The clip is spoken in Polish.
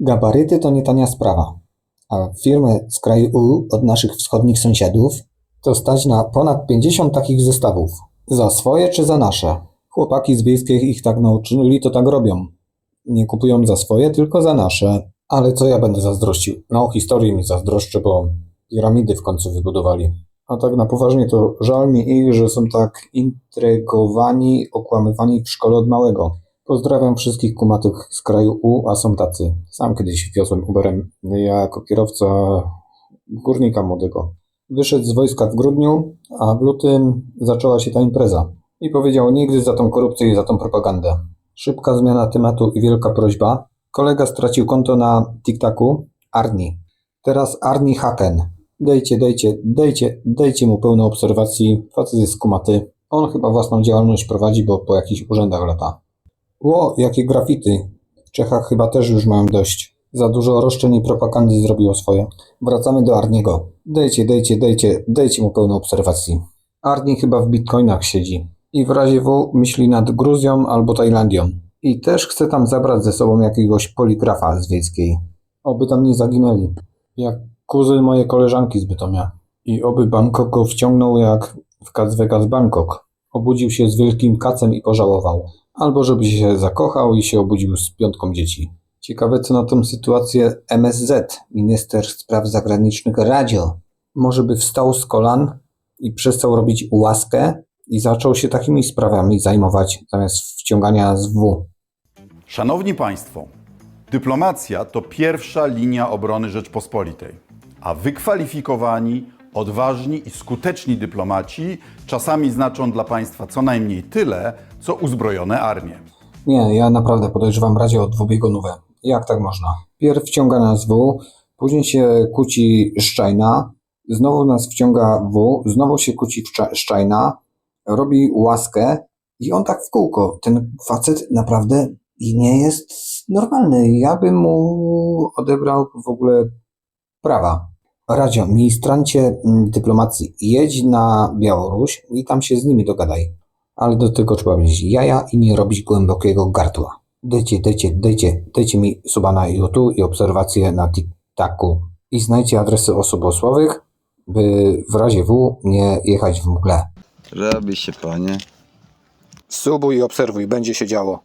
Gabaryty to nie tania sprawa, a firmę z kraju U od naszych wschodnich sąsiadów to stać na ponad 50 takich zestawów. Za swoje czy za nasze? Chłopaki z wiejskich ich tak nauczyli, to tak robią. Nie kupują za swoje, tylko za nasze. Ale co ja będę zazdrościł? No, historii mi zazdroszczę, bo piramidy w końcu wybudowali. A tak na poważnie to żal mi ich, że są tak intrygowani, okłamywani w szkole od małego. Pozdrawiam wszystkich kumatych z kraju U, a są tacy. Sam kiedyś wiozłem Uberem jako kierowca górnika młodego. Wyszedł z wojska w grudniu, a w lutym zaczęła się ta impreza. I powiedział nigdy za tą korupcję i za tą propagandę. Szybka zmiana tematu i wielka prośba. Kolega stracił konto na TikToku. Arni. Teraz Arni Haken. Dejcie, dejcie, dejcie, dejcie mu pełno obserwacji. Facet jest kumaty. On chyba własną działalność prowadzi, bo po jakichś urzędach lata. Ło, jakie grafity. W Czechach chyba też już mają dość. Za dużo roszczeń i propagandy zrobiło swoje. Wracamy do Arniego. Dejcie, dejcie, dejcie, dejcie mu pełno obserwacji. Arni chyba w bitcoinach siedzi. I w razie W myśli nad Gruzją albo Tajlandią. I też chce tam zabrać ze sobą jakiegoś poligrafa z wiejskiej. Oby tam nie zaginęli. Jak kuzyn mojej koleżanki z Bytomia. I oby Bangkok go wciągnął jak w Las Vegas Bangkok. Obudził się z wielkim kacem i pożałował. Albo żeby się zakochał i się obudził z piątką dzieci. Ciekawe co na tą sytuację MSZ, minister spraw zagranicznych Radio. Może by wstał z kolan i przestał robić łaskę i zaczął się takimi sprawami zajmować zamiast wciągania z W. Szanowni Państwo, dyplomacja to pierwsza linia obrony Rzeczpospolitej, a wykwalifikowani, odważni i skuteczni dyplomaci czasami znaczą dla Państwa co najmniej tyle, co uzbrojone armie. Nie, ja naprawdę podejrzewam radio o dwubiegunówę. Jak tak można? Pierw wciąga nas W, później się kłóci Szczajna, znowu nas wciąga W, znowu się kłóci Szcza- Szczajna, robi łaskę i on tak w kółko. Ten facet naprawdę nie jest normalny. Ja bym mu odebrał w ogóle prawa. Radio, ministrancie mm, dyplomacji, jedź na Białoruś i tam się z nimi dogadaj. Ale do tego trzeba mieć jaja i nie robić głębokiego gardła. Dajcie, dajcie, dajcie, dajcie mi suba na YouTube i obserwacje na TikToku. I znajdźcie adresy osób osłowych, by w razie W nie jechać w mgle. Robi się, panie. Subuj i obserwuj, będzie się działo.